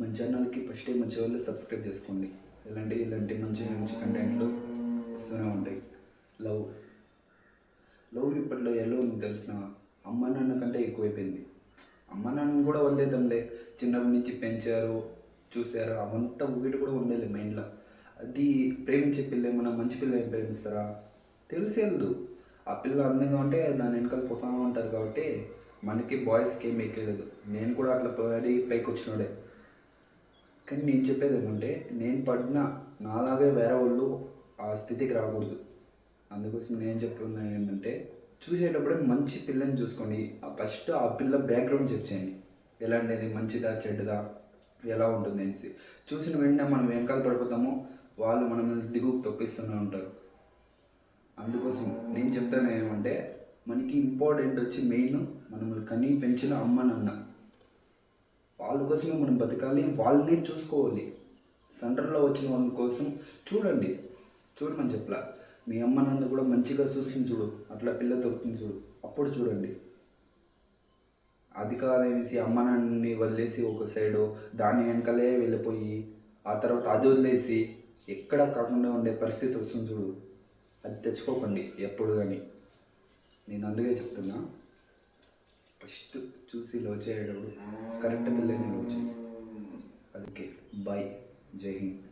మన ఛానల్కి first time వచ్చే వాళ్ళు సబ్స్క్రైబ్ చేసుకోండి. ఇలాంటి ఇలాంటి మంచి మంచి కంటెంట్లు వస్తూనే ఉంటాయి. లవ్ లవ్ ఇప్పట్లో ఎలా ఉంది తెలిసిన? అమ్మ నాన్న కంటే ఎక్కువైపోయింది. అమ్మ నాన్న కూడా వదిలేద్దాంలే చిన్నప్పటి నుంచి పెంచారు చూశారు. అవంతా ఊగిటి కూడా ఉండేది మైండ్లో అది ప్రేమించే పిల్ల ఏమన్నా మంచి పిల్ల ప్రేమిస్తారా? తెలిసేదు ఆ పిల్ల అందంగా ఉంటే దాని వెనకాల పోతా ఉంటారు కాబట్టి మనకి బాయ్స్కి ఏం ఎక్కలేదు. నేను కూడా అట్లా పడి పైకి వచ్చినోడే కానీ నేను చెప్పేది ఏమంటే నేను పడిన నాలాగే వేరే వాళ్ళు ఆ స్థితికి రాకూడదు. అందుకోసం నేను చెప్తున్నాను ఏంటంటే చూసేటప్పుడే మంచి పిల్లని చూసుకోండి. ఫస్ట్ ఆ పిల్ల బ్యాక్గ్రౌండ్ చెక్ చేయండి. ఎలాంటిది మంచిదా? చెడ్డదా? ఎలా ఉంటుంది అనేసి. చూసిన వెంటనే మనం వెనకాల పడిపోతామో వాళ్ళు మనల్ని దిగుకు తొక్కిస్తూనే ఉంటారు. అందుకోసం నేను చెప్తాను ఏమంటే మనకి ఇంపార్టెంట్ వచ్చి మెయిన్ మనం కనీ పెంచిన అమ్మ నాన్న. వాళ్ళ కోసమే మనం బతకాలి వాళ్ళని చూసుకోవాలి. సెంటర్లో వచ్చిన వాళ్ళ కోసం చూడండి. చూడమని చెప్పలా. మీ అమ్మ నన్ను కూడా మంచిగా చూస్తుంది చూడు. అట్లా పిల్ల దొరుకుతుంది చూడు. అప్పుడు చూడండి. అది కాదనేసి అమ్మ నాన్నని వదిలేసి ఒక సైడు దాని వెనకాలే వెళ్ళిపోయి ఆ తర్వాత అది వదిలేసి ఎక్కడ కాకుండా ఉండే పరిస్థితి వస్తుంది చూడు. అది తెచ్చుకోకండి ఎప్పుడు కానీ. నేను అందుకే చెప్తున్నా. ఫస్ట్ చూసి లవ్ చేయడం కరెక్ట్ పిల్లని లవ్ చేయి. అందుకే బాయ్ జై హింద్.